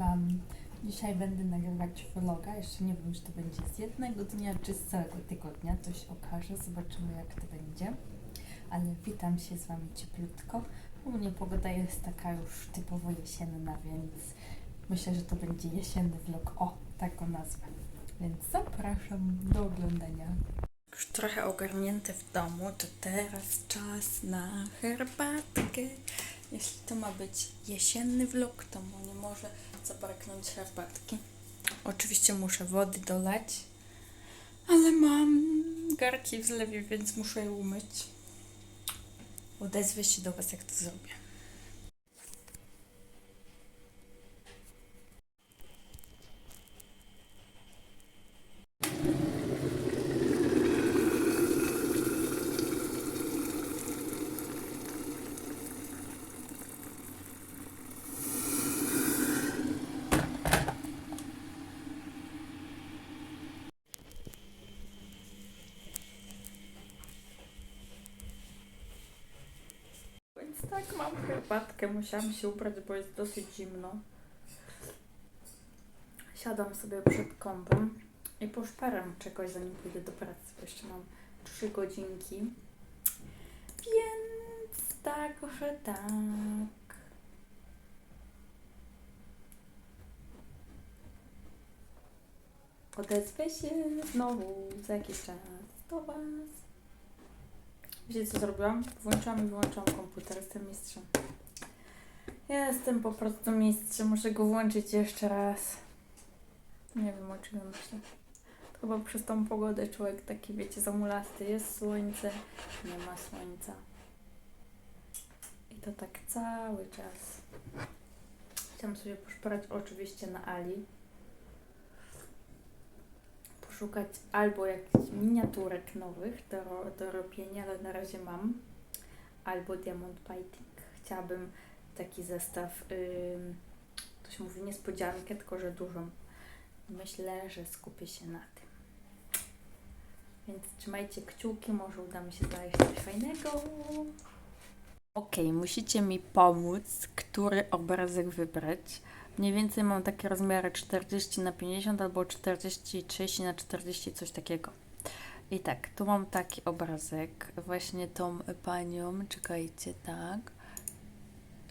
Wam. Dzisiaj będę nagrywać vloga. Jeszcze nie wiem, czy to będzie z jednego dnia, czy z całego tygodnia. To się okaże. Zobaczymy, jak to będzie. Ale witam się z Wami cieplutko. U mnie pogoda jest taka już typowo jesienna, więc myślę, że to będzie jesienny vlog. O, tak go nazwę. Więc zapraszam do oglądania. Już trochę ogarnięte w domu, to teraz czas na herbatkę. Jeśli to ma być jesienny vlog, to nie może zabraknąć herbatki. Oczywiście muszę wody dolać, ale mam garki w zlewie, więc muszę je umyć. Odezwę się do Was, jak to zrobię. Tak, mam herbatkę. Musiałam się ubrać, bo jest dosyć zimno. Siadam sobie przed kąpem i poszperam czegoś, zanim pójdę do pracy, bo jeszcze mam 3 godzinki. Więc tak, że tak. Odezwę się znowu za jakiś czas do Was. Wiecie co zrobiłam? Włączyłam i wyłączyłam komputer, jestem mistrzem. Ja jestem po prostu mistrzem, muszę go włączyć jeszcze raz. Nie wiem o czym myślę. Chyba przez tą pogodę człowiek taki, wiecie, zamulasty. Jest słońce, nie ma słońca. I to tak cały czas. Chciałam sobie poszperać oczywiście na Ali. Poszukać albo jakichś miniaturek nowych do, do robienia, ale na razie mam. Albo Diamond Painting. Chciałabym taki zestaw, ym, to się mówi niespodziankę, tylko że dużą. Myślę, że skupię się na tym. Więc trzymajcie kciuki, może uda mi się znaleźć coś fajnego. Ok, musicie mi pomóc, który obrazek wybrać. Mniej więcej mam takie rozmiary 40 na 50 albo 40 30 na 40, coś takiego. I tak, tu mam taki obrazek, właśnie tą panią, czekajcie, tak.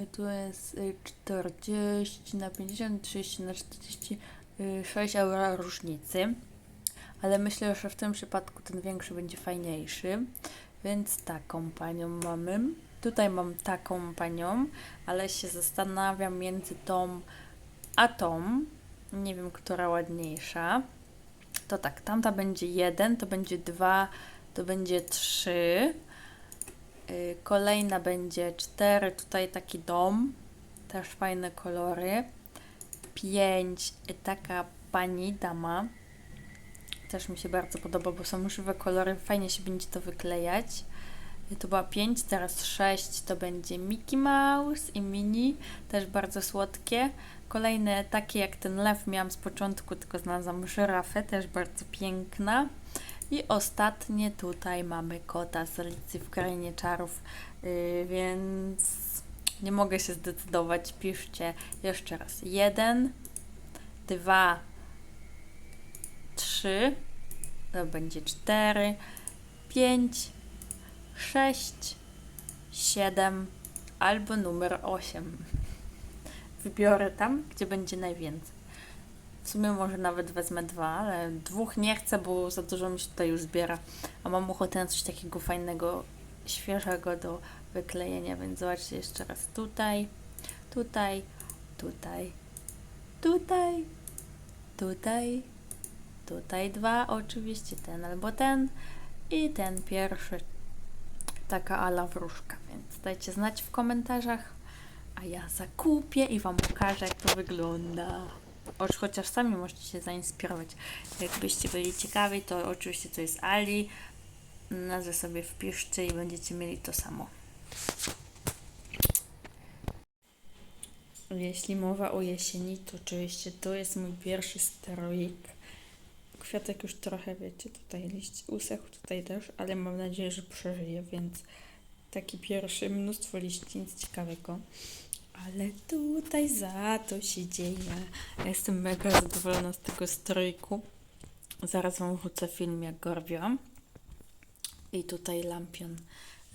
I tu jest y, 40 na 50, 30 na 46 euro różnicy. Ale myślę, że w tym przypadku ten większy będzie fajniejszy. Więc taką panią mamy. Tutaj mam taką panią, ale się zastanawiam między tą a tą. Nie wiem, która ładniejsza. To tak, tamta będzie jeden, to będzie dwa, to będzie trzy. Yy, Kolejna będzie cztery, tutaj taki dom, też fajne kolory. Pięć, y, taka pani, dama. Też mi się bardzo podoba, bo są żywe kolory, fajnie się będzie to wyklejać. To była 5, teraz 6 to będzie Mickey Mouse i Mini, też bardzo słodkie. Kolejne takie jak ten lew miałam z początku, tylko znalazłam żyrafę, też bardzo piękna. I ostatnie tutaj mamy kota z Alicji w Krainie Czarów, yy, więc nie mogę się zdecydować. Piszcie jeszcze raz. Jeden, dwa, trzy, to będzie cztery, pięć, sześć, siedem albo numer osiem. Wybiorę tam, gdzie będzie najwięcej. W sumie może nawet wezmę dwa, ale dwóch nie chcę, bo za dużo mi się tutaj już zbiera. A mam ochotę na coś takiego fajnego, świeżego do wyklejenia, więc zobaczcie jeszcze raz tutaj, tutaj, tutaj, tutaj, tutaj, tutaj dwa, oczywiście ten albo ten i ten pierwszy, taka ala wróżka, więc dajcie znać w komentarzach, a ja zakupię i Wam pokażę, jak to wygląda. Oż chociaż sami możecie się zainspirować. Jakbyście byli ciekawi, to oczywiście to jest Ali. Nazwę sobie wpiszcie i będziecie mieli to samo. Jeśli mowa o jesieni, to oczywiście to jest mój pierwszy steroik. Kwiatek już trochę, wiecie, tutaj liść usechł, tutaj też, ale mam nadzieję, że przeżyje, więc taki pierwszy, mnóstwo liści, nic ciekawego. Ale tutaj za to się dzieje. Ja Jestem mega zadowolona z tego strójku. Zaraz Wam wrzucę film, jak go robiłam. I tutaj lampion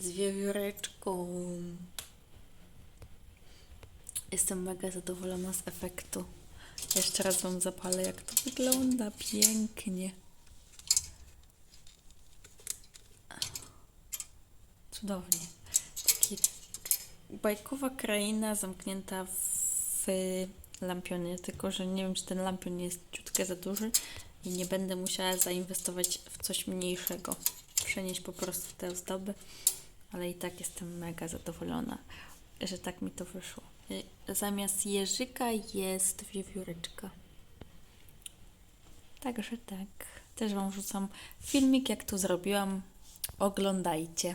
z wiewióreczką. Jestem mega zadowolona z efektu. Jeszcze raz Wam zapalę, jak to wygląda pięknie. Cudownie. Taki bajkowa kraina zamknięta w lampionie, tylko że nie wiem, czy ten lampion jest ciutkę za duży i nie będę musiała zainwestować w coś mniejszego. Przenieść po prostu te ozdoby, ale i tak jestem mega zadowolona, że tak mi to wyszło. Y, Zamiast jeżyka jest wiewióreczka. Także tak. Też Wam wrzucam filmik, jak to zrobiłam. Oglądajcie.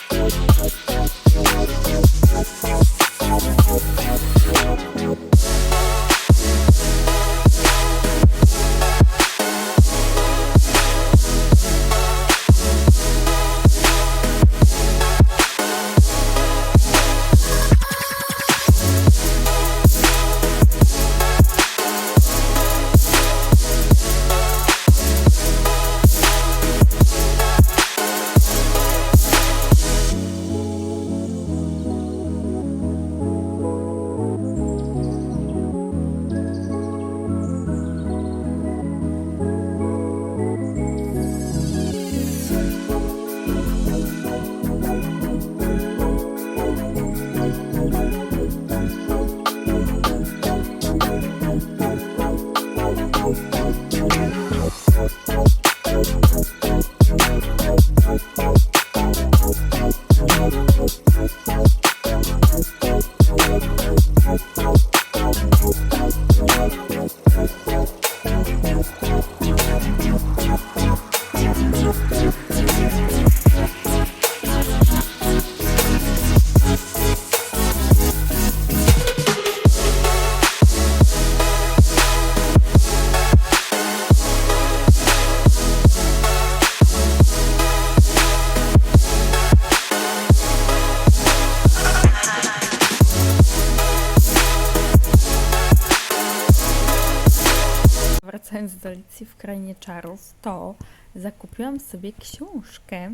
do Alicji w Krainie Czarów, to zakupiłam sobie książkę,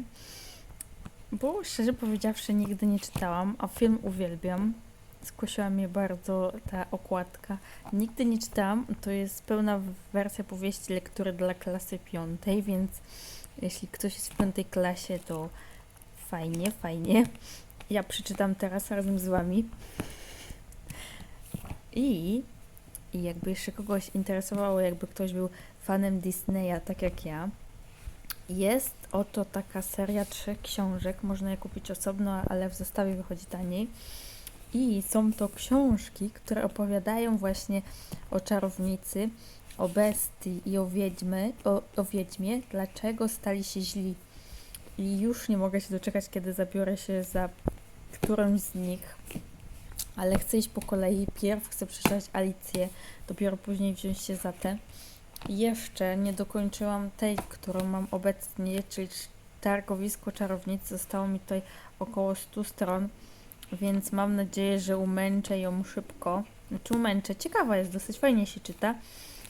bo szczerze powiedziawszy nigdy nie czytałam, a film uwielbiam. Skusiła mnie bardzo ta okładka. Nigdy nie czytałam, to jest pełna wersja powieści lektury dla klasy piątej, więc jeśli ktoś jest w piątej klasie, to fajnie, fajnie. Ja przeczytam teraz razem z Wami. I i jakby jeszcze kogoś interesowało, jakby ktoś był fanem Disneya, tak jak ja, jest oto taka seria trzech książek. Można je kupić osobno, ale w zestawie wychodzi taniej. I są to książki, które opowiadają właśnie o czarownicy, o bestii i o, wiedźmy, o, o wiedźmie, dlaczego stali się źli. I już nie mogę się doczekać, kiedy zabiorę się za którąś z nich ale chcę iść po kolei. Pierw chcę przeczytać Alicję, dopiero później wziąć się za tę. Jeszcze nie dokończyłam tej, którą mam obecnie, czyli Targowisko Czarownic. Zostało mi tutaj około 100 stron, więc mam nadzieję, że umęczę ją szybko. Znaczy umęczę, ciekawa jest, dosyć fajnie się czyta,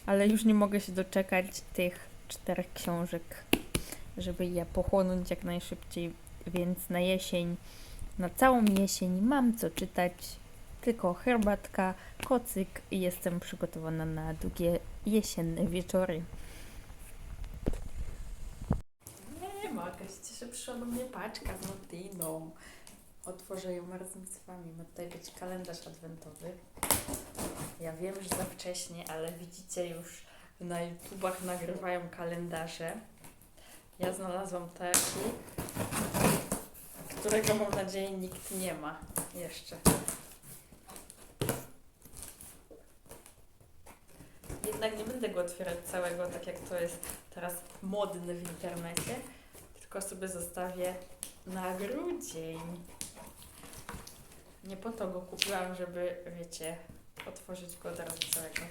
ale już nie mogę się doczekać tych czterech książek, żeby je pochłonąć jak najszybciej, więc na jesień, na całą jesień mam co czytać, tylko herbatka, kocyk i jestem przygotowana na długie jesienne wieczory. Nie ma Widzicie, że przyszła do mnie paczka z Nutiną. Otworzę ją razem z Wami. Ma tutaj być kalendarz adwentowy. Ja wiem, że za wcześnie, ale widzicie już na YouTubach nagrywają kalendarze. Ja znalazłam taki, którego mam nadzieję nikt nie ma jeszcze. Jednak nie będę go otwierać całego, tak jak to jest teraz modne w internecie, tylko sobie zostawię na grudzień. Nie po to go kupiłam, żeby, wiecie, otworzyć go od razu całego.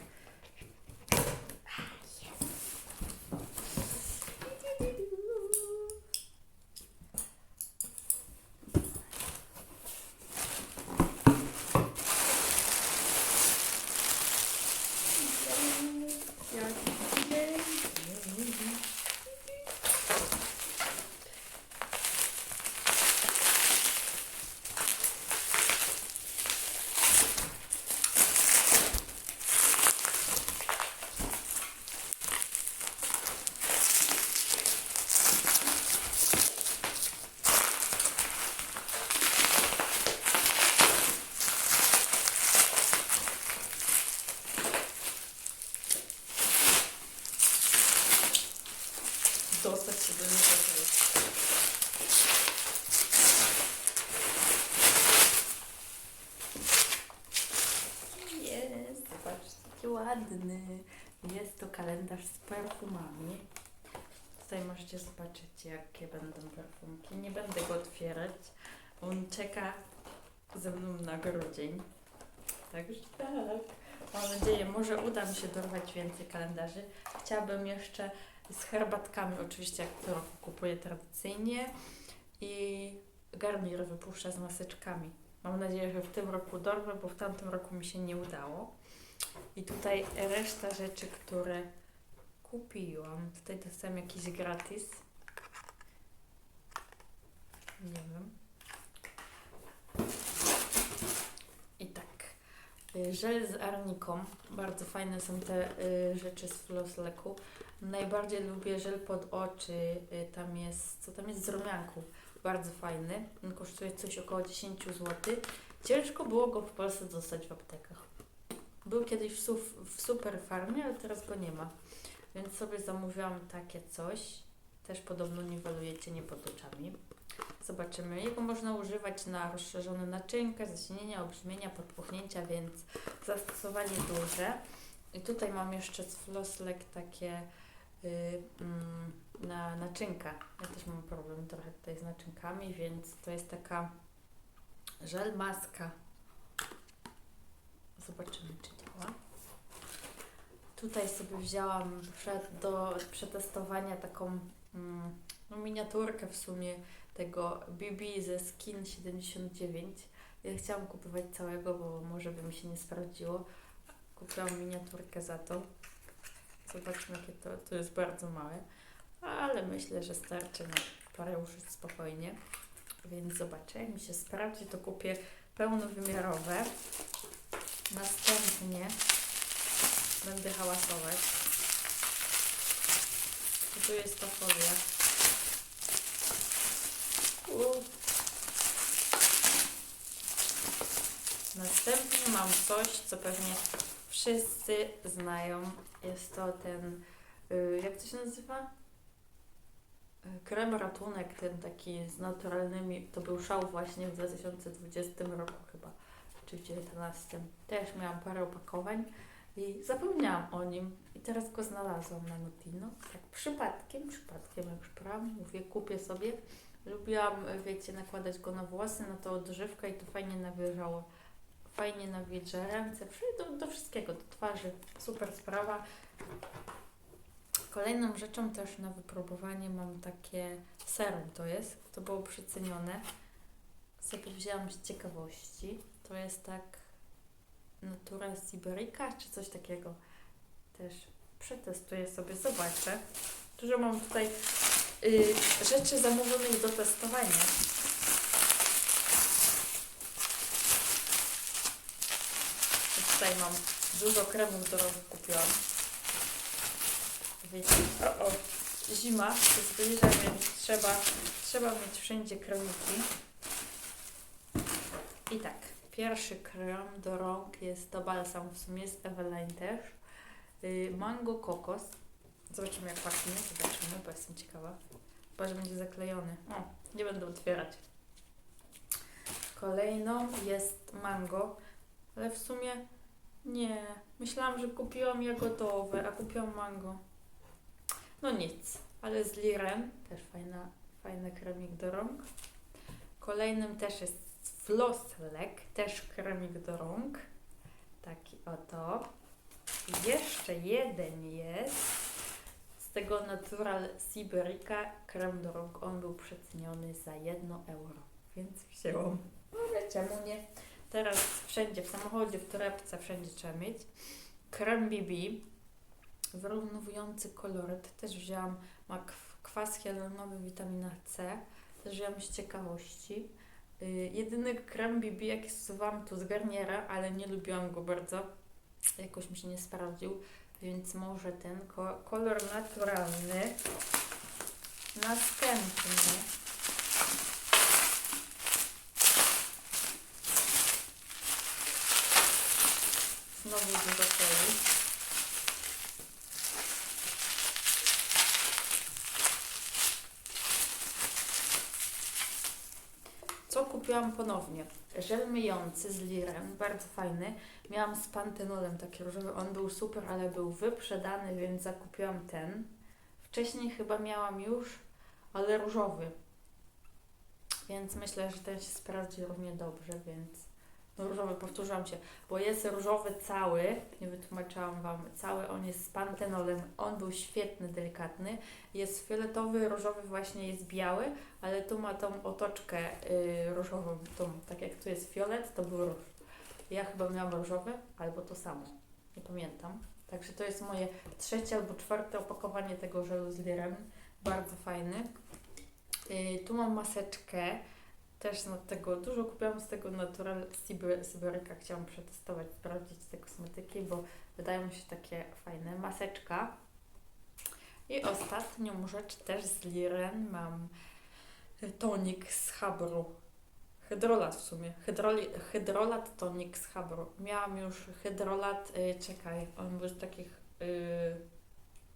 Dostać się do niego. Jest, zobaczcie, jaki ładny. Jest to kalendarz z perfumami. Tutaj możecie zobaczyć, jakie będą perfumki. Nie będę go otwierać. On czeka ze mną na grudzień. Także tak. Mam nadzieję, może uda mi się dorwać więcej kalendarzy. Chciałabym jeszcze z herbatkami, oczywiście jak roku kupuję tradycyjnie i garnier wypuszcza z maseczkami. Mam nadzieję, że w tym roku dorwę, bo w tamtym roku mi się nie udało. I tutaj reszta rzeczy, które kupiłam. Tutaj dostałam jakiś gratis. Nie wiem. I tak. y, Żel z arniką. Bardzo fajne są te y, rzeczy z Flossleku. Najbardziej lubię żel pod oczy. y, Tam jest, co tam jest z rumianku. Bardzo fajny. On kosztuje coś około 10 zł. Ciężko było go w Polsce dostać w aptekach. Był kiedyś w, suf, w super farmie, ale teraz go nie ma. Więc sobie zamówiłam takie coś. Też podobno niweluje cienie pod oczami. Zobaczymy. Jego można używać na rozszerzone naczynka, zasinienia, obrzmienia, podpuchnięcia, więc zastosowanie duże. I tutaj mam jeszcze z Flosslek takie y, mm, na naczynka. Ja też mam problem trochę tutaj z naczynkami, więc to jest taka żel maska. Zobaczymy, czy działa. Tutaj sobie wzięłam przed, do przetestowania taką mm, no, miniaturkę w sumie tego BB ze Skin 79. Ja chciałam kupować całego, bo może by mi się nie sprawdziło. Kupiłam miniaturkę za to. Zobaczmy, jakie to, to jest bardzo małe, ale myślę, że starczy na parę użyć spokojnie. Więc zobaczę, jak mi się sprawdzi, to kupię pełnowymiarowe. Następnie będę hałasować. I tu jest ta folia. U. Następnie mam coś, co pewnie wszyscy znają. Jest to ten, y, jak to się nazywa? Y, Krem ratunek, ten taki z naturalnymi, to był szał właśnie w 2020 roku chyba, czy w 2019. Też miałam parę opakowań i zapomniałam o nim i teraz go znalazłam na Nutino. Tak przypadkiem, przypadkiem jak już brałam, mówię, kupię sobie. Lubiłam, wiecie, nakładać go na włosy, na to odżywkę i to fajnie nawilżało. Fajnie nawilża ręce, do, do wszystkiego, do twarzy. Super sprawa. Kolejną rzeczą też na wypróbowanie mam takie serum to jest. To było przecenione. Sobie wzięłam z ciekawości. To jest tak Natura Siberica czy coś takiego. Też przetestuję sobie, zobaczę. Dużo mam tutaj y, rzeczy zamówionych do testowania. Tutaj mam dużo kremów do rąk kupiłam. Wiecie, o, o, zima się zbliża, więc trzeba, trzeba mieć wszędzie kremiki. I tak, pierwszy krem do rąk jest to balsam, w sumie z Eveline też. Y, mango kokos. Zobaczymy jak pachnie, zobaczymy, bo jestem ciekawa. Chyba, że będzie zaklejony. O, nie będę otwierać. Kolejną jest mango, ale w sumie nie. Myślałam, że kupiłam jagodowe, a kupiłam mango. No nic, ale z lirem, też fajna, fajny kremik do rąk. Kolejnym też jest Flosslek, też kremik do rąk. Taki oto. I Jeszcze jeden jest z tego Natural Siberica krem do rąk. On był przeceniony za 1 euro, więc wzięłam. Ale czemu nie? Teraz wszędzie, w samochodzie, w torebce, wszędzie trzeba mieć. Krem BB, wyrównowujący koloryt. Też wzięłam, ma kw- kwas hialuronowy, witamina C. Też wzięłam z ciekawości. Y, jedyny krem BB, jaki stosowałam, to z Garniera, ale nie lubiłam go bardzo. Jakoś mi się nie sprawdził, więc może ten ko- kolor naturalny. Następny. Znowu dużo kolei. Co kupiłam ponownie? Żel myjący z lirem, bardzo fajny. Miałam z pantenolem taki różowy, on był super, ale był wyprzedany, więc zakupiłam ten. Wcześniej chyba miałam już, ale różowy. Więc myślę, że ten się sprawdzi równie dobrze, więc no różowy, powtórzyłam się, bo jest różowy cały, nie wytłumaczyłam Wam, cały on jest z pantenolem, on był świetny, delikatny, jest fioletowy, różowy właśnie jest biały, ale tu ma tą otoczkę y, różową, tą, tak jak tu jest fiolet, to był róż. Ja chyba miałam różowy, albo to samo, nie pamiętam. Także to jest moje trzecie albo czwarte opakowanie tego żelu z lirem, bardzo fajny. Y, tu mam maseczkę, też na tego, dużo kupiłam z tego Natural Syberyka, chciałam przetestować, sprawdzić te kosmetyki, bo wydają się takie fajne. Maseczka. I ostatnią rzecz też z Liren mam tonik z Habru. Hydrolat w sumie. Hydroli, hydrolat tonik z Habru. Miałam już hydrolat, y, czekaj, on był z takich, y,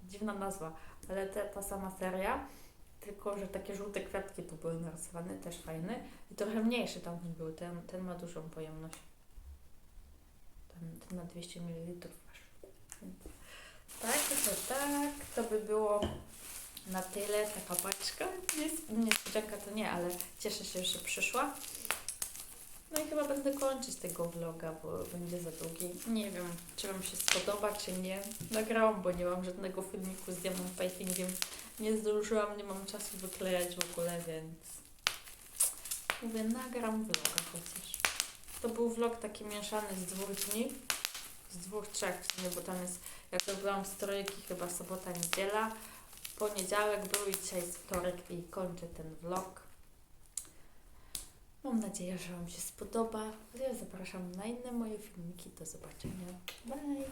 dziwna nazwa, ale te, ta sama seria, tylko że takie żółte kwiatki tu były narysowane, też fajny. I trochę mniejszy tam był, ten, ten ma dużą pojemność. Ten, ten na 200 ml aż. Tak, to tak, to by było na tyle, taka paczka. Nies- Niespodzianka to nie, ale cieszę się, że przyszła. No i chyba będę kończyć tego vloga, bo będzie za długi. Nie wiem, czy Wam się spodoba, czy nie. Nagrałam, bo nie mam żadnego filmiku z diamond paintingiem. Nie zdążyłam, nie mam czasu wyklejać w ogóle, więc mówię, nagram vloga chociaż. To był vlog taki mieszany z dwóch dni, z dwóch, trzech w sumie, bo tam jest, jak robiłam strojki, chyba sobota, niedziela, poniedziałek był i dzisiaj jest wtorek i kończę ten vlog. Mam nadzieję, że Wam się spodoba. Ja zapraszam na inne moje filmiki. Do zobaczenia. Bye!